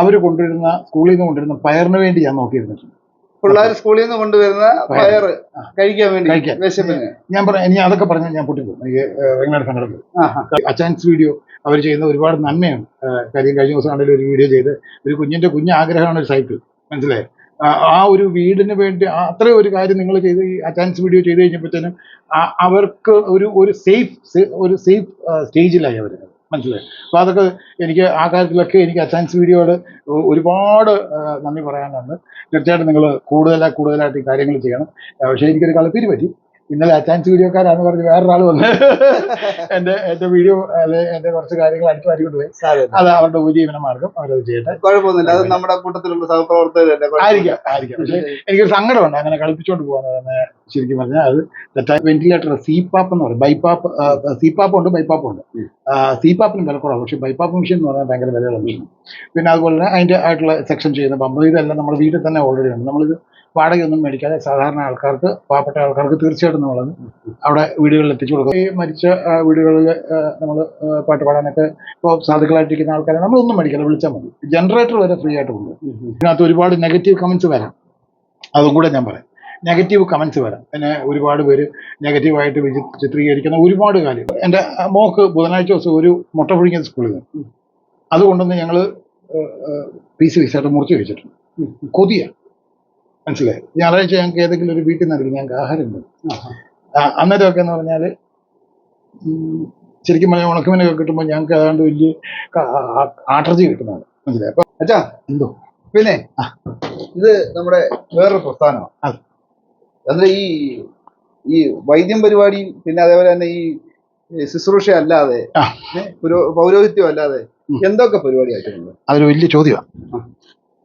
അവർ കൊണ്ടുവരുന്ന സ്കൂളിൽ നിന്ന് കൊണ്ടുവരുന്ന പയറിന് വേണ്ടി ഞാൻ നോക്കിയിരുന്നിട്ടുണ്ട്. പിള്ളേർ സ്കൂളിൽ നിന്ന് കൊണ്ടുവരുന്ന പയർ കഴിക്കാൻ വേണ്ടി കഴിക്കാം വിശപ്പിന്. ഞാൻ പറഞ്ഞു ഇനി അതൊക്കെ പറഞ്ഞാൽ ഞാൻ പൊട്ടിപ്പോകും. എനിക്ക് വെങ്ങനാട് സങ്കടത്തിൽ അച്ചാൻസ് വീഡിയോ അവർ ചെയ്യുന്ന ഒരുപാട് നന്മയാണ്. കാര്യം കഴിഞ്ഞ ദിവസം ആണെങ്കിലും ഒരു വീഡിയോ ചെയ്ത് ഒരു കുഞ്ഞിന്റെ കുഞ്ഞ് ആഗ്രഹമാണ് ഒരു സൈക്കിൾ. മനസ്സിലായി? ആ ഒരു വീടിന് വേണ്ടി അത്രയും ഒരു കാര്യം നിങ്ങൾ ചെയ്ത് ഈ അച്ചാൻസ് വീഡിയോ ചെയ്ത് കഴിഞ്ഞപ്പോഴത്തേനും അവർക്ക് ഒരു ഒരു സേഫ് ഒരു സേഫ് സ്റ്റേജിലായി അവർ മനസ്സിലായി. അപ്പോൾ അതൊക്കെ എനിക്ക് ആ കാര്യത്തിലൊക്കെ എനിക്ക് അച്ചാൻസ് വീഡിയോയോട് ഒരുപാട് നന്ദി പറയാനുണ്ട് തീർച്ചയായിട്ടും നിങ്ങൾ കൂടുതലായി കൂടുതലായിട്ട് ഈ കാര്യങ്ങൾ ചെയ്യണം. പക്ഷേ എനിക്കൊരു കളപ്പിരി പറ്റി ഇന്നലെ അച്ചാൻസ് വീഡിയോക്കാരാന്ന് പറഞ്ഞ് വേറൊരാൾ വന്ന് എന്റെ എന്റെ വീഡിയോ അല്ലെ എന്റെ കുറച്ച് കാര്യങ്ങൾ അടിച്ചു മാറ്റിക്കൊണ്ട് പോയി. അത് അവരുടെ ഉപജീവന മാർഗം അവരത് ചെയ്യട്ടെ. കുഴപ്പമൊന്നുമില്ല. അത് നമ്മുടെ കൂട്ടത്തിലുള്ള സഹപ്രവർത്തകരല്ലേ. ആയിരിക്കാം ആയിരിക്കാം. പക്ഷേ എനിക്കൊരു സങ്കടമുണ്ട്. അങ്ങനെ കളിപ്പിച്ചുകൊണ്ട് പോകുന്നത് ശരിക്കും പറഞ്ഞാൽ അത് തെറ്റായ വെന്റിലേറ്റർ സീപാപ്പ് എന്ന് പറയും. ബൈപ്പാപ്പ് സീപാപ്പ് ഉണ്ട് ബൈപ്പാപ്പ് ഉണ്ട്. സീപാപ്പിന് വില കുറവാണ് പക്ഷേ ബൈപ്പാപ്പ് മെഷീൻ എന്ന് പറഞ്ഞാൽ ഭയങ്കര വിലയുള്ള മെഷീൻ പിന്നെ അതുപോലെ തന്നെ അതിന്റെ ആയിട്ടുള്ള സെക്ഷൻ ചെയ്യുന്ന പമ്പ് ഇതെല്ലാം നമ്മുടെ വീട്ടിൽ തന്നെ ഓൾറെഡി ഉണ്ട്. നമ്മളിത് വാടകയൊന്നും മേടിക്കാതെ സാധാരണ ആൾക്കാർക്ക് പാവപ്പെട്ട ആൾക്കാർക്ക് തീർച്ചയായിട്ടും നമ്മളത് അവിടെ വീടുകളിൽ എത്തിച്ചു കൊടുക്കും. ഈ മരിച്ച വീടുകളിൽ നമ്മൾ പാട്ട് പാടാനൊക്കെ ഇപ്പോൾ സാധുക്കളായിട്ടിരിക്കുന്ന ആൾക്കാരെ നമ്മളൊന്നും മേടിക്കാതെ വിളിച്ചാൽ മതി. ജനറേറ്റർ വരെ ഫ്രീ ആയിട്ട് കൊടുക്കും. ഇതിനകത്ത് ഒരുപാട് നെഗറ്റീവ് കമൻസ് വരാം. അതും കൂടെ ഞാൻ പറയാം. നെഗറ്റീവ് കമൻസ് വരാം. പിന്നെ ഒരുപാട് പേര് നെഗറ്റീവായിട്ട് വിചി ചിത്രീകരിക്കുന്ന ഒരുപാട് കാര്യം എന്റെ മോക്ക് ബുധനാഴ്ച ദിവസം ഒരു മുട്ട പുഴുങ്ങിയ സ്കൂളിൽ നിന്ന്. അതുകൊണ്ടൊന്ന് ഞങ്ങൾ പീസ് പീസായിട്ട് മുറിച്ച് വെച്ചിട്ടുണ്ട്. കൊതിയ. മനസ്സിലായി? ഞായറാഴ്ച ഞങ്ങൾക്ക് ഏതെങ്കിലും ഒരു വീട്ടിൽ നിന്നായിരിക്കും ഞങ്ങൾക്ക് ആഹാരം ഉണ്ട്? അന്നേരമൊക്കെ എന്ന് പറഞ്ഞാൽ ശരിക്കും പറഞ്ഞാൽ ഉണക്കമീനൊക്കെ കിട്ടുമ്പോൾ ഞങ്ങൾക്ക് ഏതാണ്ട് വലിയ ആട്ടർജി കിട്ടുന്നതാണ്. മനസ്സിലായി? അപ്പൊ അച്ഛാ എന്തോ? പിന്നെ ഇത് നമ്മുടെ വേറൊരു പ്രസ്ഥാനമാണ്. അതെ. ഈ ഈ വൈദ്യം പരിപാടി പിന്നെ അതേപോലെ തന്നെ ഈ ശുശ്രൂഷ അല്ലാതെ പൗരോഹിത്യം അല്ലാതെ എന്തൊക്കെ പരിപാടി ആയിട്ടുണ്ട് അതൊരു വലിയ ചോദ്യമാണ്.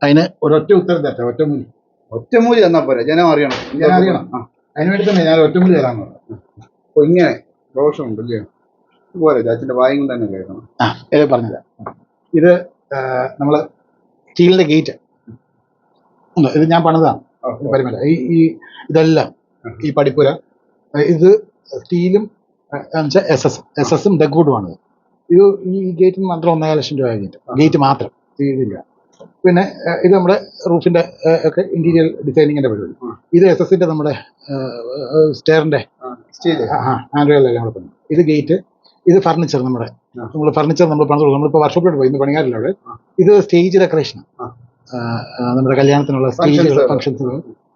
അതിന് ഒരൊറ്റ ഉത്തരം തരാം ഒറ്റമൂലി ഒറ്റമൂലി തന്നാ പോരാ ജനം അറിയണം. ജനം അറിയണം. ആ. അതിന് വേണ്ടി തന്നെ ഞാൻ ഒറ്റമൂലി തരാൻ പറഞ്ഞു. അപ്പൊ ഇങ്ങനെ ദോഷമുണ്ട് അല്ലേ പോരെ ചാച്ചിന്റെ വായും തന്നെ കേൾക്കണം. ആ ഇത് പറഞ്ഞില്ല ഇത് നമ്മൾ സ്റ്റീലിന്റെ ഗേറ്റ്. ഇത് ഞാൻ പണിതാണ്. പരിമല. ഈ ഈ ഇതെല്ലാം ഈ പടിപ്പുര ഇത് സ്റ്റീലും എസ് എസ് എസ് എസും ആണ് ഇത് ഈ ഗേറ്റിന് മാത്രം ഒന്നര ലക്ഷം രൂപ ഗേറ്റ്. ഗേറ്റ് മാത്രം. ഇതില്ല. പിന്നെ ഇത് നമ്മുടെ റൂഫിന്റെ ഒക്കെ ഇന്റീരിയർ ഡിസൈനിങ്ങിന്റെ പരിപാടി. ഇത് എസ് എസിന്റെ നമ്മുടെ സ്റ്റെയറിന്റെ കൂടെ പണി ഇത് ഗേറ്റ് ഇത് ഫർണിച്ചർ നമ്മുടെ. നമ്മൾ ഫർണിച്ചർ നമ്മൾ പണിത് കൊടുക്കും നമ്മളിപ്പോൾ വർക്ക്ഷോപ്പിലോട്ട് പോയി ഇന്ന് പണിയാറില്ല അവിടെ. ഇത് സ്റ്റേജ് ഡെക്കറേഷൻ. നമ്മുടെ കല്യാണത്തിനുള്ള സ്റ്റേജുകൾ ഫംഗ്ഷൻസുകൾ ഫംഗ്ഷൻസ്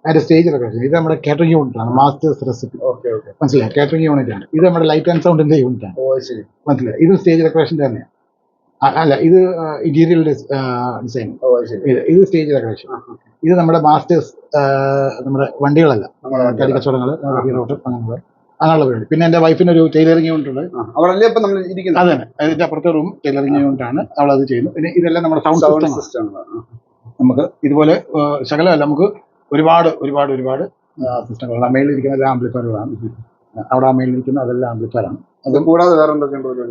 അതിന്റെ സ്റ്റേജ് ഡെക്കറേഷൻ ഇത് നമ്മുടെ കാറ്ററിംഗ് യൂണിറ്റ് ആണ് മാസ്റ്റേഴ്സ് റെസിപ്പി മനസ്സിലായി? കാറ്ററിംഗ് യൂണിറ്റ് ആണ്. ഇത് നമ്മുടെ ലൈറ്റ് ആൻഡ് സൗണ്ടിന്റെ യൂണിറ്റ് ആണ്. ഓ ശരി. മനസ്സിലായി? ഇത് സ്റ്റേജ് ഡെക്കറേഷന്റെ തന്നെയാണ് അല്ല ഇത് ഇന്റീരിയൽ ഡിസൈൻ ഇത് സ്റ്റേജ് ഡെക്കറേഷൻ ഇത് നമ്മുടെ മാസ്റ്റേഴ്സ് നമ്മുടെ വണ്ടികളല്ല. കടി കച്ചവടങ്ങൾ ഹീറോട്ട് അങ്ങനെയുള്ള അങ്ങനെയുള്ള പരിപാടി. പിന്നെ എന്റെ വൈഫിന് ഒരു ടൈലറിംഗ് യൂണിറ്റ് ഉണ്ട്. നമ്മൾ ഇരിക്കുന്നത്? അത് അതിന്റെ അപ്പുറത്തെ റൂം ടൈലറിംഗ് യൂണിറ്റ് ആണ്. അവൾ അത് ചെയ്യുന്നു. പിന്നെ ഇതെല്ലാം നമ്മുടെ സൗണ്ട് സിസ്റ്റം നമുക്ക് ഇതുപോലെ ശകലമല്ല നമുക്ക് ഒരുപാട് ഒരുപാട് ഒരുപാട് സിസ്റ്റങ്ങളുണ്ട് മേളിൽ ഇരിക്കുന്ന ആംപ്ലിഫയറുകളാണ് അവിടെ ഇരിക്കുന്ന അതെല്ലാം ആംപ്ലിഫയറാണ് അത് കൂടാതെ വേറെ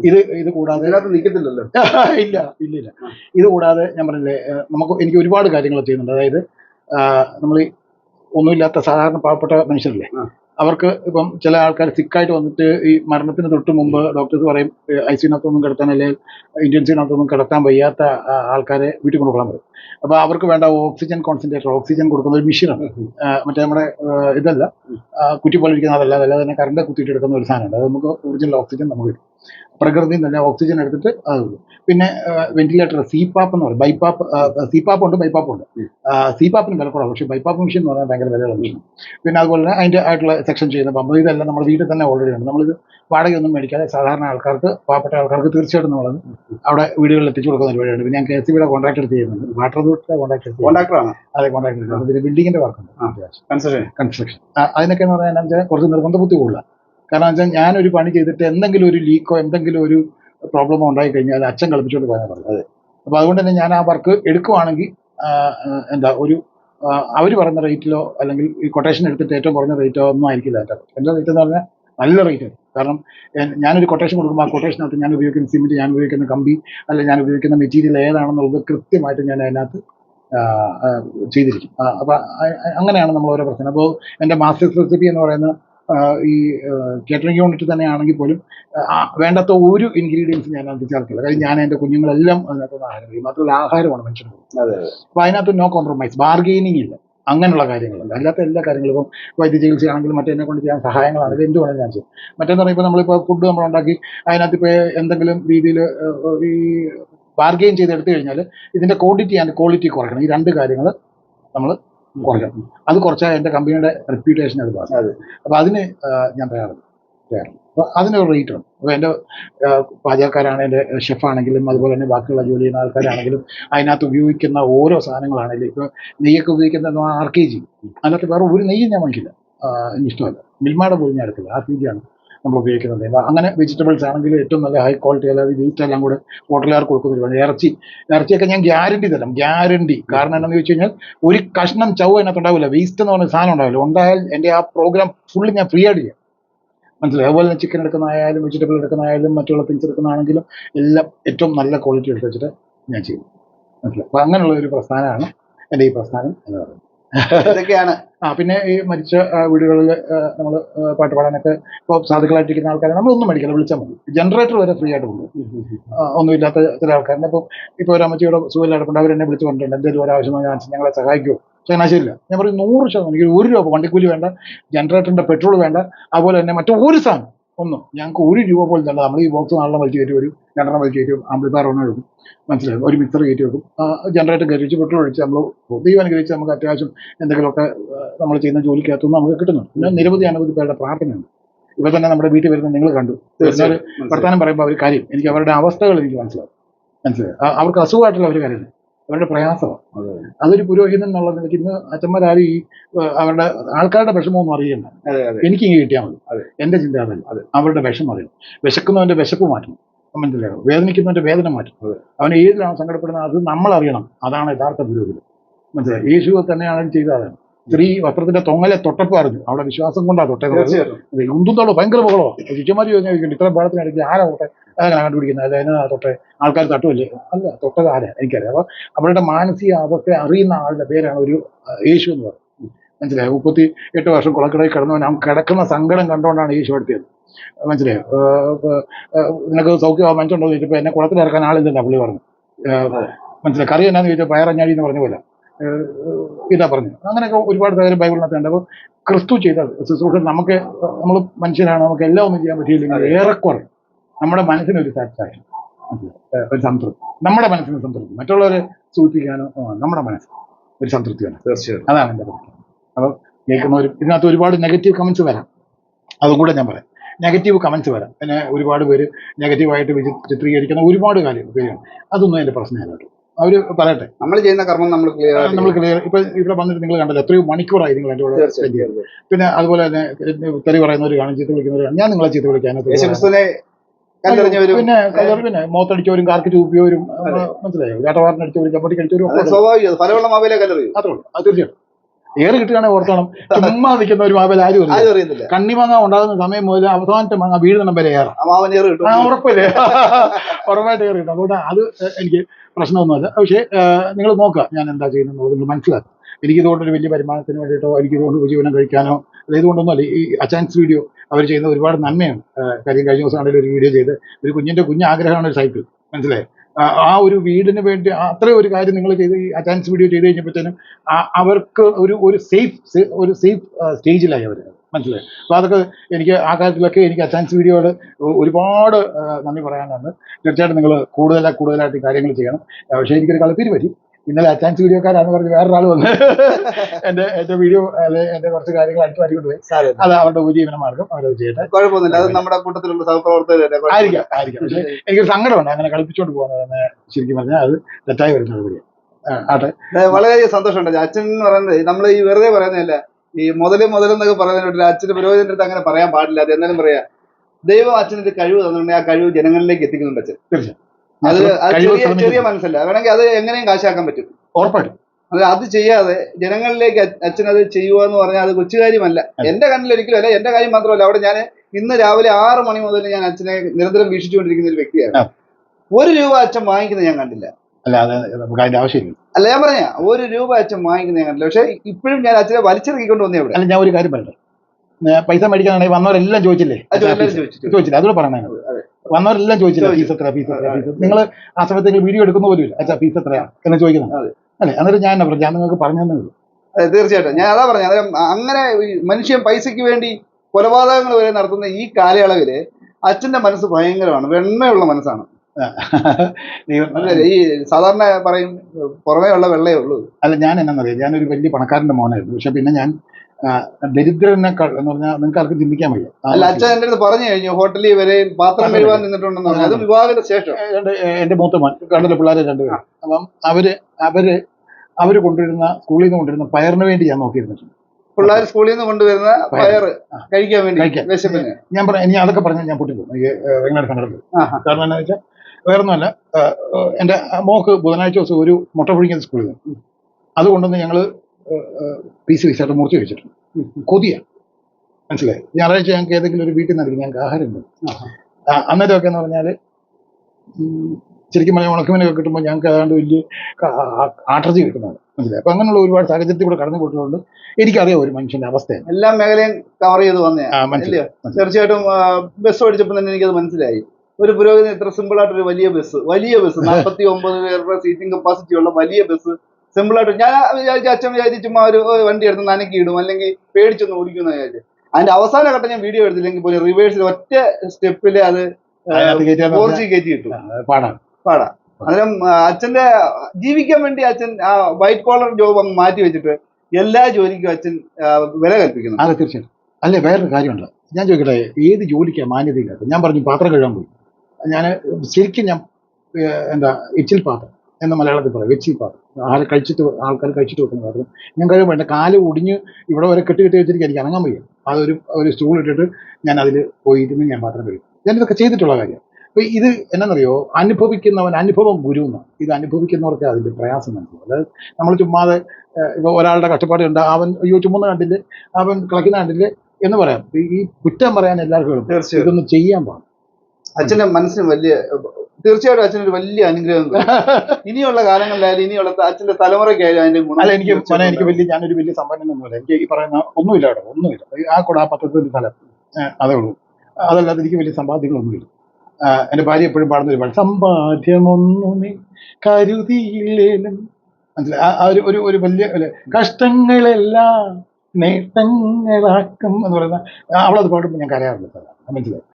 ഇത് ഇത് കൂടാതെ നിൽക്കത്തില്ലല്ലോ ഇല്ല ഇല്ല ഇല്ല. ഇത് കൂടാതെ ഞാൻ പറഞ്ഞില്ലേ നമുക്ക് എനിക്ക് ഒരുപാട് കാര്യങ്ങൾ ചെയ്യുന്നുണ്ട്. അതായത് നമ്മൾ ഒന്നുമില്ലാത്ത സാധാരണ പാവപ്പെട്ട മനുഷ്യരല്ലേ. അവർക്ക് ഇപ്പം ചില ആൾക്കാർ സിക്കായിട്ട് വന്നിട്ട് ഈ മരണത്തിന് തൊട്ട് മുമ്പ് ഡോക്ടേഴ്സ് പറയും ഐ സിനകത്തൊന്നും കിടത്താൻ അല്ലെങ്കിൽ ഇന്ത്യൻസിനകത്തൊന്നും കിടത്താൻ വയ്യാത്ത ആൾക്കാരെ വീട്ടിൽ കൊണ്ടുപോകാൻ പറയും. അപ്പോൾ അവർക്ക് വേണ്ട ഓക്സിജൻ കോൺസെൻട്രേറ്റർ ഓക്സിജൻ കൊടുക്കുന്ന ഒരു മെഷീനാണ് മറ്റേ നമ്മുടെ ഇതല്ല കുറ്റി പോലെ ഇരിക്കുന്ന അതല്ല അതല്ല തന്നെ കറണ്ട് കുത്തിയിട്ട് എടുക്കുന്ന ഒരു സാധനമുണ്ട്. അത് നമുക്ക് ഒറിജിനൽ ഓക്സിജൻ നമുക്ക് കിട്ടും. പ്രകൃതിയിൽ തന്നെ ഓക്സിജൻ എടുത്തിട്ട് അതുള്ളൂ പിന്നെ വെന്റിലേറ്റർ സീപാപ്പ് എന്ന് പറയും. ബൈപ്പാപ്പ് സീപാപ്പ് ഉണ്ട് ബൈപ്പാപ്പ് ഉണ്ട്. സീപാപ്പിന് വില കുറവാണ് പക്ഷേ ബൈപ്പാപ്പ് മെഷീൻ എന്ന് പറഞ്ഞാൽ ഭയങ്കര വിലയുള്ള മെഷീൻ പിന്നെ അതുപോലെ തന്നെ അതിന്റെ ആയിട്ടുള്ള സെക്ഷൻ ചെയ്യുന്ന പമ്പ് ഇതെല്ലാം നമ്മുടെ വീട്ടിൽ തന്നെ ഓൾറെഡി ഉണ്ട്. നമ്മളിത് വാടകയൊന്നും മേടിക്കാതെ സാധാരണ ആൾക്കാർക്ക് പാവപ്പെട്ട ആൾക്കാർക്ക് തീർച്ചയായിട്ടും നമ്മളത് അവിടെ വീടുകളിൽ എത്തിച്ചു കൊടുക്കുന്ന പരിപാടിയുണ്ട് പിന്നെ ഞാൻ കെ എസ് സിയുടെ കോൺട്രാക്ട് എടുത്ത് ചെയ്യുന്നുണ്ട് വാട്ടർ അതോറിറ്റിയുടെ കോൺട്രാക്ട് എടുത്ത് കോണ്ടാക്ടറാണ് അതെ കോൺട്രാക്ട് എടുക്കുന്നത് പിന്നെ ബിൽഡിങ്ങിന്റെ വർക്കുണ്ട് കൺസെഷൻ കൺസ്ട്രക്ഷൻ അതിനൊക്കെ എന്ന് പറഞ്ഞാൽ കുറച്ച് നിർബന്ധ ബുദ്ധി കൂടുതലാണ് കാരണം വെച്ചാൽ ഞാനൊരു പണി ചെയ്തിട്ട് എന്തെങ്കിലും ഒരു ലീക്കോ എന്തെങ്കിലും ഒരു പ്രോബ്ലമോ ഉണ്ടായി കഴിഞ്ഞാൽ അത് അച്ഛൻ കളിപ്പിച്ചോണ്ട് പോയാൽ പറഞ്ഞത് അപ്പോൾ അതുകൊണ്ട് തന്നെ ഞാൻ ആ വർക്ക് എടുക്കുവാണെങ്കിൽ എന്താ ഒരു അവർ പറഞ്ഞ റേറ്റിലോ അല്ലെങ്കിൽ ഈ കൊട്ടേഷൻ എടുത്തിട്ട് ഏറ്റവും കുറഞ്ഞ റേറ്റോ ഒന്നും ആയിരിക്കില്ല എന്റെ എന്റെ റേറ്റ് എന്ന് പറഞ്ഞാൽ നല്ല റേറ്റ് കാരണം ഞാനൊരു കൊട്ടേഷൻ കൊടുക്കുമ്പോൾ ആ കൊട്ടേഷനകത്ത് ഞാൻ ഉപയോഗിക്കുന്ന സിമെന്റ് ഞാൻ ഉപയോഗിക്കുന്ന കമ്പി അല്ലെങ്കിൽ ഞാൻ ഉപയോഗിക്കുന്ന മെറ്റീരിയൽ ഏതാണെന്നുള്ളത് കൃത്യമായിട്ട് ഞാൻ അതിനകത്ത് ചെയ്തിരിക്കും. അപ്പം അങ്ങനെയാണ് നമ്മൾ ഓരോ പ്രശ്നം. അപ്പോൾ എന്റെ മാസ്റ്റേഴ്സ് റെസിപ്പി എന്ന് പറയുന്ന ഈ കേറ്ററിംഗ് യൂണിറ്റ് തന്നെയാണെങ്കിൽ പോലും വേണ്ടാത്ത ഒരു ഇൻഗ്രീഡിയൻസ് ഞാൻ അതിൽ ചേർക്കില്ല. കാര്യം ഞാൻ എന്റെ കുഞ്ഞുങ്ങളെല്ലാം അതിനകത്ത് ആഹാരം കഴിയും മാത്രമല്ല ആഹാരമാണ് മനുഷ്യന് അതെ അപ്പൊ അതിനകത്ത് നോ കോംപ്രമൈസ് ബാർഗെയിനിങ് ഇല്ല. അങ്ങനെയുള്ള കാര്യങ്ങളല്ല അല്ലാത്ത എല്ലാ കാര്യങ്ങളും ഇപ്പം വൈദ്യ ചികിത്സയാണെങ്കിലും മറ്റെന്നെ കൊണ്ട് ചെയ്യാൻ സഹായങ്ങളാണെങ്കിലും എന്ത് വേണമെങ്കിലും ഞാൻ ചെയ്യും. മറ്റേന്ന് പറയുമ്പോൾ നമ്മളിപ്പോൾ ഫുഡ് നമ്മൾ ഉണ്ടാക്കി അതിനകത്ത് ഇപ്പോൾ എന്തെങ്കിലും രീതിയിൽ ഈ ബാർഗെയിൻ ചെയ്ത് എടുത്തു കഴിഞ്ഞാൽ ഇതിന്റെ ക്വാണ്ടിറ്റി ആൻഡ് ക്വാളിറ്റി കുറയ്ക്കണം. ഈ രണ്ട് കാര്യങ്ങൾ നമ്മൾ കുറയ്ക്കണം അത് കുറച്ചാൽ എന്റെ കമ്പനിയുടെ റെപ്യൂട്ടേഷൻ അത് ബാധിക്കും അതെ. അപ്പോൾ അതിന് ഞാൻ തയ്യാറാണ്. തയ്യാറും അപ്പോൾ അതിനൊരു റേറ്റ് ഉണ്ട് അപ്പോൾ എന്റെ പാചകക്കാരാണ് എന്റെ ഷെഫാണെങ്കിലും അതുപോലെ തന്നെ ബാക്കിയുള്ള ജോലി ചെയ്യുന്ന ആൾക്കാരാണെങ്കിലും അതിനകത്ത് ഉപയോഗിക്കുന്ന ഓരോ സാധനങ്ങളാണെങ്കിലും ഇപ്പോൾ നെയ്യൊക്കെ ഉപയോഗിക്കുന്ന ആർ കെ ജി. അതിനകത്ത് വേറെ ഒരു നെയ്യും ഞാൻ വാങ്ങിക്കില്ല. എനിക്കിഷ്ടമല്ല. മിൽമാടെ പോലും ഞാൻ എടുക്കില്ല ആർ കെ ജി ആണ്. നമ്മൾ ഉപയോഗിക്കുന്നത്. അങ്ങനെ വെജിറ്റബിൾസ് ആണെങ്കിൽ ഏറ്റവും നല്ല ഹൈ ക്വാളിറ്റി അല്ലാതെ വീറ്റ് എല്ലാം കൂടെ ഹോട്ടലുകാർക്ക് കൊടുക്കുന്നത് ഇറച്ചി ഇറച്ചിയൊക്കെ ഞാൻ ഗ്യാരണ്ടി തരാം ഗ്യാരണ്ടി കാരണം എന്താണെന്ന് ചോദിച്ചു കഴിഞ്ഞാൽ ഒരു കഷ്ണം ചവ് അതിനകത്ത് ഉണ്ടാവില്ല. വേസ്റ്റ് എന്ന് പറഞ്ഞ സാധനം ഉണ്ടാവില്ല. ഉണ്ടായാൽ എന്റെ ആ പ്രോഗ്രാം ഫുള്ള് ഞാൻ ഫ്രീ ആയിട്ട് ചെയ്യാം. മനസ്സിലായി? അതുപോലെ തന്നെ ചിക്കൻ എടുക്കുന്നതായാലും വെജിറ്റബിൾ എടുക്കുന്നതായാലും മറ്റുള്ള തിങ്സ് എടുക്കുന്നതാണെങ്കിലും എല്ലാം ഏറ്റവും നല്ല ക്വാളിറ്റി എടുത്ത് വെച്ചിട്ട് ഞാൻ ചെയ്യും. മനസ്സിലായി? അപ്പോൾ അങ്ങനെയുള്ള ഒരു പ്രസ്ഥാനമാണ് എന്റെ ഈ പ്രസ്ഥാനം എന്ന് പറയുന്നത്. ഇതൊക്കെയാണ്. ആ പിന്നെ ഈ മരിച്ച വീടുകളിൽ നമ്മൾ പാട്ട് പാടാനൊക്കെ ഇപ്പോൾ സാധുക്കളായിട്ടിരിക്കുന്ന ആൾക്കാരെ നമ്മളൊന്നും മേടിക്കില്ല വിളിച്ചാൽ മതി. ജനറേറ്റർ വരെ ഫ്രീ ആയിട്ട് കൊടുക്കും ഒന്നുമില്ലാത്ത ചില ആൾക്കാരുടെ ഇപ്പം ഇപ്പോൾ ഒരു അമ്മച്ചിയുടെ സുഖമില്ല അവർ അവരെന്നെ വിളിച്ചു കൊണ്ടിട്ടുണ്ട് എന്തെങ്കിലും ഒരു ആവശ്യമായി കാണിച്ച് ഞങ്ങളെ സഹായിക്കുമോ ചങ്ങനാശ്ശേരിയില്ല ഞാൻ പറയും നൂറ് ശതമാനം. എനിക്ക് ഒരു രൂപ വണ്ടിക്കൂലി വേണ്ട ജനറേറ്ററിന്റെ പെട്രോൾ വേണ്ട അതുപോലെ തന്നെ മറ്റു ഒരു സാധനം. ഒന്നും. ഞങ്ങൾക്ക് ഒരു രൂപ പോലും തന്നെ നമ്മൾ ഈ ബോക്സ് നാളെ വലിച്ചു കയറ്റി വരും. രണ്ടെണ്ണം വലിച്ചു കയറ്റി വരും. ആംപ്ലിഫയർ ഒന്നും എടുക്കും. മനസ്സിലായി? ഒരു മിക്സർ കയറ്റി വെക്കും. ജനറേറ്റർ കരിച്ച് പെട്രോൾ ഒഴിച്ച് നമ്മൾ ദൈവം അനുഗ്രഹിച്ച് നമുക്ക് അത്യാവശ്യം എന്തെങ്കിലുമൊക്കെ നമ്മൾ ചെയ്യുന്ന ജോലിക്കകത്തുനിന്ന് നമുക്ക് കിട്ടുന്നുണ്ട്. പിന്നെ നിരവധി അനവധി പേരുടെ പ്രാർത്ഥനയുണ്ട്. ഇവ തന്നെ നമ്മുടെ വീട്ടിൽ വരുന്ന നിങ്ങൾ കണ്ടു. തീർച്ചയായും. വർത്തമാനം പറയുമ്പോൾ അവർ കാര്യം. എനിക്ക് അവരുടെ അവസ്ഥകൾ എനിക്ക് മനസ്സിലാവും. മനസ്സിലായി? അവർക്ക് അസുഖമായിട്ടുള്ള ഒരു കാര്യമില്ല അവരുടെ പ്രയാസമാണ്. അതെ. അതൊരു പുരോഹിതൻ എന്നുള്ള നിലയ്ക്ക് ഇന്ന് അച്ഛന്മാരാരും ഈ അവരുടെ ആൾക്കാരുടെ വിഷമമൊന്നും അറിയണ്ട. അതെ അതെ. എനിക്ക് ഇങ്ങനെ കിട്ടിയാൽ മതി. എന്റെ ചിന്ത അതല്ല. അതെ. അവരുടെ വിഷമം അറിയും വിശക്കുന്നവന്റെ വിശപ്പ് മാറ്റണം. മനസ്സിലായോ? വേദനിക്കുന്നവന്റെ വേദന മാറ്റും. അവൻ ഏതിലാണ് സങ്കടപ്പെടുന്നത്? അത് നമ്മൾ അറിയണം. അതാണ് യഥാർത്ഥ പുരോഹിതൻ. മനസ്സിലായി? യേശു തന്നെയാണ് ചെയ്തത് സ്ത്രീ വസ്ത്രത്തിന്റെ തൊങ്ങലെ തൊട്ടപ്പ് അറിഞ്ഞു. അവിടെ വിശ്വാസം കൊണ്ടാണ് തൊട്ടത് തീർച്ചയായിട്ടും. ഉന്തുന്തോളോ ഭയങ്കര മുകളോ ശിഷ്യന്മാർ ചോദിച്ചു ഇത്ര ബഹളത്തിനിടയ്ക്ക് ആരാ തൊട്ടെ? അതെങ്ങനെ കണ്ടുപിടിക്കുന്നത്. എന്നാ തൊട്ടെ ആൾക്കാർ തട്ടുമല്ലേ? അല്ല തൊട്ടത് ആരാ? എനിക്കറിയാം. അപ്പൊ അവരുടെ മാനസിക അവസ്ഥ അറിയുന്ന ആളുടെ പേരാണ് ഒരു യേശു എന്ന് പറയുന്നത്. മനസ്സിലായോ? മുപ്പത്തി എട്ട് വർഷം കുളക്കിടയിൽ കിടന്നവൻ അവൻ കിടക്കുന്ന സങ്കടം കണ്ടുകൊണ്ടാണ് യേശു എടുത്തത് മനസ്സിലായോ? നിനക്ക് ഇപ്പൊ, മനസ്സുണ്ടോ സൗഖ്യം മനുഷ്യണ്ടോ ചോദിച്ചപ്പോൾ എന്നെ കുളത്തിൽ ഇറക്കാൻ ആളില്ല പുള്ളി പറഞ്ഞു. മനസ്സിലായി? കറി എന്നാന്ന് ചോദിച്ചാൽ പയറഞ്ഞാടി എന്ന് പറഞ്ഞ പോലെ. ഇതാ പറഞ്ഞു. അങ്ങനെയൊക്കെ ഒരുപാട് പേര് ബൈബിളിനകത്ത് ഉണ്ട്. അപ്പോൾ ക്രിസ്തു ചെയ്തത് ശുശ്രൂഷ നമുക്ക് നമ്മൾ മനുഷ്യരാണ്. നമുക്ക് എല്ലാം ഒന്നും ചെയ്യാൻ പറ്റിയില്ലെങ്കിൽ ഏറെക്കുറെ നമ്മുടെ മനസ്സിനൊരു സാറ്റിസ്ഫാക്ഷൻ ഒരു സംതൃപ്തി. നമ്മുടെ മനസ്സിന് സംതൃപ്തി. മറ്റുള്ളവരെ സൂചിപ്പിക്കാനോ നമ്മുടെ മനസ്സ് ഒരു സംതൃപ്തിയാണ് തീർച്ചയായിട്ടും. അതാണ് എന്റെ പ്രശ്നം അപ്പോൾ കേൾക്കുന്നവർ ഇതിനകത്ത് ഒരുപാട് നെഗറ്റീവ് കമൻസ് വരാം. അതും കൂടെ ഞാൻ പറയാം. നെഗറ്റീവ് കമൻസ് വരാം. പിന്നെ ഒരുപാട് പേര് നെഗറ്റീവായിട്ട് വിചി- ചിത്രീകരിക്കുന്ന ഒരുപാട് കാര്യം പേരാണ് അതൊന്നും എന്റെ പ്രശ്നമല്ല കേട്ടോ. അവർ പറയട്ടെ. നമ്മൾ ചെയ്യുന്ന കർമ്മം നമ്മൾ ക്ലിയർ നമ്മൾ ക്ലിയർ ഇപ്പൊ ഇവിടെ വന്നിട്ട് നിങ്ങൾ കണ്ടല്ലോ എത്രയോ മണിക്കൂറായി നിങ്ങൾ എന്റെ കൂടെ ചെയ്തത്. പിന്നെ അതുപോലെ തന്നെ തെറി പറയുന്നവർ കാണും ചീത്ത വിളിക്കുന്നവർ ഞാൻ നിങ്ങളെ ചീത്ത യേശുക്രിസ്തുവിനെ കല്ലെറിഞ്ഞവരും പിന്നെ പിന്നെ മോത്തടിച്ചവരും കാർക്ക് ചൂപ്പിയവരും മനസ്സിലായോ? ചാട്ടവാറിനടിച്ചവരും ചപ്പട്ടി കടിച്ചവരും സ്വാഭാവികം. ഫലമുള്ള മാവേലെ കല്ലെറിയും. അത്രേ ഉള്ളൂ. തീർച്ചയായിട്ടും. ഏറെ കിട്ടുകയാണെങ്കിൽ ഓർത്തോണം. ചുമ്മാ നിൽക്കുന്ന ഒരു മാവേൽ ആരും അറിയില്ല കണ്ണിമാങ്ങ ഉണ്ടാകുന്ന സമയം മുതൽ അവസാനത്തെ മാങ്ങ വീഴുന്ന വരെ ഏറാം. ഉറപ്പില്ലേ? ഉറപ്പായിട്ട് ഏറി കിട്ടും. അതുകൊണ്ട് അത് എനിക്ക് പ്രശ്നമൊന്നുമല്ല പക്ഷേ നിങ്ങൾ നോക്കുക ഞാൻ എന്താ ചെയ്യുന്നത് നിങ്ങൾ മനസ്സിലാക്കുക. എനിക്കിതുകൊണ്ടൊരു വലിയ വരുമാനത്തിന് വേണ്ടിയിട്ടോ എനിക്കിതുകൊണ്ട് ഉപജീവനം കഴിക്കാനോ അല്ല ഇതുകൊണ്ടൊന്നുമല്ല. ഈ അച്ചാൻസ് വീഡിയോ അവർ ചെയ്യുന്ന ഒരുപാട് നന്മയാണ്. കാര്യം കഴിഞ്ഞ ദിവസം ആണെങ്കിലും ഒരു വീഡിയോ ചെയ്ത് ഒരു കുഞ്ഞിന്റെ കുഞ്ഞ് ആഗ്രഹമാണ് ഒരു സൈക്കിൾ മനസ്സിലായി? ആ ഒരു വീടിന് വേണ്ടി അത്രയും ഒരു കാര്യം നിങ്ങൾ ചെയ്ത് ഈ ചാൻസ് വീഡിയോ ചെയ്ത് കഴിഞ്ഞപ്പോഴത്തേനും അവർക്ക് ഒരു ഒരു സേഫ് ഒരു സേഫ് സ്റ്റേജിലായി അവർ മനസ്സിലായി? അപ്പോൾ അതൊക്കെ എനിക്ക് ആ കാര്യത്തിലൊക്കെ എനിക്ക് അച്ചാൻസ് വീഡിയോയോട് ഒരുപാട് നന്ദി പറയാനുണ്ട് തീർച്ചയായിട്ടും നിങ്ങൾ കൂടുതലായി കൂടുതലായിട്ട് കാര്യങ്ങൾ ചെയ്യണം. പക്ഷേ എനിക്കൊരു കളിപ്പിരി പറ്റി ഇന്നലെ അച്ചാൻ സ്റ്റുഡിയോക്കാരാന്ന് പറഞ്ഞ് വേറൊരാൾ വന്ന്. എന്റെ എന്റെ വീഡിയോ അല്ലെ എന്റെ കുറച്ച് കാര്യങ്ങൾ അടിച്ചു മാറ്റിക്കൊണ്ട് പോയി അത് അവരുടെ ഉപജീവന മാർഗം അവരത് ചെയ്യട്ടെ. കുഴപ്പമൊന്നുമില്ല. അത് നമ്മുടെ കൂട്ടത്തിലുള്ള സഹപ്രവർത്തകർ. ആയിരിക്കാം ആയിരിക്കാം. പക്ഷേ എനിക്കൊരു സങ്കടമുണ്ട് അങ്ങനെ കളിപ്പിച്ചോണ്ട് പോകുന്നത് ശരിക്കും പറഞ്ഞാൽ അത് തെറ്റായി വരുന്ന നടപടിയാണ് ആട്ടെ. വളരെ വളരെയധികം സന്തോഷമുണ്ട്. അച്ഛൻ എന്ന് പറയുന്നത് നമ്മൾ ഈ വെറുതെ പറയുന്നതല്ല? ഈ മുതൽ മുതലെന്നൊക്കെ പറയുന്നതിനോട് അച്ഛന്റെ പുരോഹിതന്റെ അടുത്ത് അങ്ങനെ പറയാൻ പാടില്ല. അത് എന്നാലും പറയാ ദൈവം അച്ഛനൊരു കഴിവ് തന്നിട്ടുണ്ടെങ്കിൽ ആ കഴിവ് ജനങ്ങളിലേക്ക് എത്തിക്കുന്നുണ്ട് അച്ഛൻ. തീർച്ചയായും. അത് ചെറിയ മനസ്സല്ല. വേണമെങ്കിൽ അത് എങ്ങനെയും കാശാക്കാൻ പറ്റും. ഉറപ്പായിട്ടും. അത് അത് ചെയ്യാതെ ജനങ്ങളിലേക്ക് അച്ഛൻ അത് ചെയ്യുക എന്ന് പറഞ്ഞാൽ അത് കൊച്ചു കാര്യമല്ല അല്ല. എന്റെ കണ്ണിൽ ഒരിക്കലും അല്ല എന്റെ കാര്യം മാത്രമല്ല അവിടെ ഞാൻ ഇന്ന് രാവിലെ ആറ് മണി മുതൽ ഞാൻ അച്ഛനെ നിരന്തരം വീക്ഷിച്ചുകൊണ്ടിരിക്കുന്ന ഒരു വ്യക്തിയാണ്. ഒരു രൂപ അച്ഛൻ വാങ്ങിക്കുന്നത് ഞാൻ കണ്ടില്ല. അല്ല അത് നമുക്ക് അതിന്റെ ആവശ്യമില്ല. അല്ല ഞാൻ പറഞ്ഞ ഒരു രൂപ അച്ഛൻ വാങ്ങിക്കുന്നത് ഞാൻ കണ്ടില്ല. പക്ഷെ ഇപ്പോഴും ഞാൻ അച്ഛനെ വലിച്ചിറക്കിക്കൊണ്ട് വന്നേ ഇവിടെ. അല്ല ഞാൻ ഒരു കാര്യം പറയട്ടെ. ഏ, പൈസ മേടിക്കാനാണെങ്കിൽ വന്നവരെല്ലാം ചോദിച്ചില്ലേ? ചോദിച്ചില്ല അതുകൂടെ പറയണേ. വന്നവരെല്ലാം ചോദിച്ചില്ല ചോദിച്ചു. ഫീസ് എത്ര ഫീസ് എത്ര ഫീസ് നിങ്ങൾ ആ സമയത്ത് നിങ്ങൾ വീഡിയോ എടുക്കുന്ന പോലും ഇല്ല. അച്ഛാ ഫീസ് എത്രയാ? എന്നെ ചോദിക്കുന്നത്. അല്ലെ? അന്നേരം ഞാൻ എന്നാ പറഞ്ഞു ഞാൻ നിങ്ങൾക്ക് പറഞ്ഞു തന്നെ തീർച്ചയായിട്ടും. ഞാൻ അതാ പറഞ്ഞത് അങ്ങനെ മനുഷ്യൻ പൈസയ്ക്ക് വേണ്ടി കൊലപാതകങ്ങൾ വരെ നടത്തുന്ന ഈ കാലയളവിൽ അച്ഛന്റെ മനസ്സ് ഭയങ്കരമാണ് വെണ്ണയുള്ള മനസ്സാണ്. ഈ സാധാരണ പറയും പുറമേ ഉള്ള വെള്ളയേ ഉള്ളൂ. അല്ല ഞാൻ എന്നാന്നറിയാം? ഞാനൊരു വലിയ പണക്കാരന്റെ മോനായിരുന്നു. പക്ഷെ പിന്നെ ഞാൻ ദരിദ്രനെക്കാൾ എന്ന് പറഞ്ഞാൽ നിങ്ങൾക്ക് ആർക്കും ചിന്തിക്കാൻ വയ്യ. അല്ല അച്ഛൻ എന്റെ അടുത്ത് പറഞ്ഞു കഴിഞ്ഞു ഹോട്ടലിൽ വരെ പാത്രം. കഴുകാൻ നിന്നിട്ടുണ്ടെന്ന് പറഞ്ഞു. അത് വിവാഹത്തിന് ശേഷം. എന്റെ എന്റെ മൂത്ത മോൻ കണ്ടല്ലോ പിള്ളേരെ രണ്ടുപേരും. അപ്പം അവർ അവർ അവർ കൊണ്ടുവരുന്ന സ്കൂളിൽ നിന്ന് കൊണ്ടുവരുന്ന പയറിന് വേണ്ടി ഞാൻ നോക്കിയിരുന്നിട്ടുണ്ട്. പിള്ളേർ സ്കൂളിൽ നിന്ന് കൊണ്ടുവരുന്ന പയർ കഴിക്കാൻ വേണ്ടി. വിശപ്പിന്. ഞാൻ പറഞ്ഞു ഇനി അതൊക്കെ പറഞ്ഞാൽ ഞാൻ പൊട്ടിപ്പോകും. ഈ വെങ്ങനാട് കണ്ടത് കാരണം എന്താ വെച്ചാൽ വേറൊന്നുമല്ല എന്റെ മോക്ക് ബുധനാഴ്ച ദിവസം ഒരു മുട്ട പുഴുങ്ങിയത് സ്കൂളിൽ നിന്ന്. അത് കൊണ്ടുവന്ന് ഞങ്ങൾ സി മുറിച്ച് വെച്ചിട്ടുണ്ട്. കൊതിയ. മനസ്സിലായി? ഞായറാഴ്ച ഞങ്ങൾക്ക് ഏതെങ്കിലും ഒരു വീട്ടിൽ നിന്നായിരിക്കും ഞങ്ങൾക്ക് ആഹാരം അന്നേരമൊക്കെ എന്ന് പറഞ്ഞാൽ ശരിക്കും പറഞ്ഞാൽ ഉണക്കമീനൊക്കെ കിട്ടുമ്പോൾ ഞങ്ങൾക്ക് ഏതാണ്ട് വലിയ ആട്ടർജി കിട്ടുന്നതാണ്. മനസ്സിലായി? അപ്പൊ അങ്ങനെയുള്ള ഒരുപാട് സാഹചര്യത്തിൽ കൂടെ കടന്നു പോയിട്ടുള്ളത് എനിക്കറിയാം ഒരു മനുഷ്യന്റെ അവസ്ഥ എല്ലാ മേഖലയും കവർ ചെയ്ത് വന്നേ മനസ്സിലായി. തീർച്ചയായിട്ടും ബസ് ഓടിച്ചപ്പോൾ തന്നെ എനിക്കത് മനസ്സിലായി. ഒരു പുരോഗതി ഇത്ര സിമ്പിൾ ആയിട്ട് ഒരു വലിയ ബസ് വലിയ ബസ് നാൽപ്പത്തി ഒമ്പത് പേരുടെ സീറ്റിംഗ് കപ്പാസിറ്റി ഉള്ള വലിയ ബസ് സിമ്പിൾ ആയിട്ട് ഞാൻ വിചാരിച്ചു അച്ഛൻ വിചാരിച്ചു ചുമ്മാ ഒരു വണ്ടി എടുത്ത് നനക്കി ഇടും അല്ലെങ്കിൽ പേടിച്ചൊന്ന് ഓടിക്കുന്ന വിചാരിച്ചു. അതിന്റെ അവസാന ഘട്ടം ഞാൻ വീഡിയോ എടുത്തില്ലെങ്കിൽ പോലും റിവേഴ്സിൽ ഒറ്റ സ്റ്റെപ്പിൽ അത് ഫോർജി കയറ്റി കിട്ടും പാടാം. പാടാം. അന്നേരം അച്ഛന്റെ ജീവിക്കാൻ വേണ്ടി അച്ഛൻ ആ വൈറ്റ് കോളർ ജോബ് അങ്ങ് മാറ്റി വെച്ചിട്ട് എല്ലാ ജോലിക്കും അച്ഛൻ വില കൽപ്പിക്കുന്നു. അതെ തീർച്ചയായിട്ടും. അല്ലേ വേറൊരു കാര്യമുണ്ട്. ഞാൻ ചോദിക്കട്ടെ ഏത് ജോലിക്കാണ് മാന്യതയില്ലാത്ത ഞാൻ പറഞ്ഞു പാത്രം കഴുകാൻ പോയി. ഞാൻ ശരിക്കും ഞാൻ എന്താ എച്ചിൽ പാത്രം. എന്ന് മലയാളത്തിൽ പറയും. വെച്ചി പാത്രം ആരെ കഴിച്ചിട്ട് ആൾക്കാർ കഴിച്ചിട്ട് വെക്കുന്ന പാത്രം ഞാൻ കഴിയുമ്പോൾ എന്റെ കാൽ ഒടിഞ്ഞ് ഇവിടെ വരെ കെട്ടി കെട്ടി വെച്ചിരിക്കും എനിക്ക് ഇറങ്ങാൻ വയ്യ. അതൊരു ഒരു സ്റ്റൂൾ ഇട്ടിട്ട് ഞാൻ അതിൽ പോയിരുന്ന് ഞാൻ പാത്രം കഴിയും ഞാൻ ഇതൊക്കെ ചെയ്തിട്ടുള്ള കാര്യം. അപ്പൊ ഇത് എന്നറിയോ അനുഭവിക്കുന്നവൻ അനുഭവം ഗുരു എന്നാണ്. ഇത് അനുഭവിക്കുന്നവർക്ക് അതിന്റെ പ്രയാസം മനസ്സിലാവും. അതായത് നമ്മൾ ചുമ്മാതെ ഇപ്പൊ ഒരാളുടെ കഷ്ടപ്പാട് ഉണ്ട്. അവൻ അയ്യോ ചുമ്മാ കണ്ടില്ലേ? അവൻ കളിക്കുന്ന കണ്ടില്ലേ? എന്ന് പറയാം. ഈ- കുറ്റം പറയാൻ എല്ലാവർക്കും ഇതൊന്നും ചെയ്യാൻ പാടില്ല. അച്ഛന്റെ മനസ്സിന് വലിയ തീർച്ചയായിട്ടും അച്ഛനൊരു വലിയ അനുഗ്രഹം. ഇനിയുള്ള കാലങ്ങളിലായാലും ഇനിയുള്ള അച്ഛന്റെ തലമുറയ്ക്കായാലും അതിന്റെ ഗുണം അല്ല എനിക്ക് മോനെ എനിക്ക് വലിയ ഞാനൊരു വലിയ സമ്പന്നനൊന്നുമില്ല എനിക്ക് ഈ പറയുന്ന ഒന്നുമില്ല കേട്ടോ ഒന്നുമില്ല. ആ കൂടെ ആ പത്രത്തിന്റെ ഫലം അതേ ഉള്ളൂ. അതല്ലാതെ എനിക്ക് വലിയ സമ്പാദ്യങ്ങളൊന്നുമില്ല. എന്റെ ഭാര്യ എപ്പോഴും പാടുന്ന ഒരു പാട്ട് സമ്പാദ്യമൊന്നുമേ കരുതിയില്ലേലും മനസ്സിലായി? ആ- ഒരു ഒരു ഒരു വലിയ കഷ്ടങ്ങളെല്ലാം നേട്ടങ്ങളാക്കും എന്ന് പറയുന്ന അവളത് പാടുമ്പോൾ ഞാൻ കരയാറില്ല സാർ മനസ്സിലായി?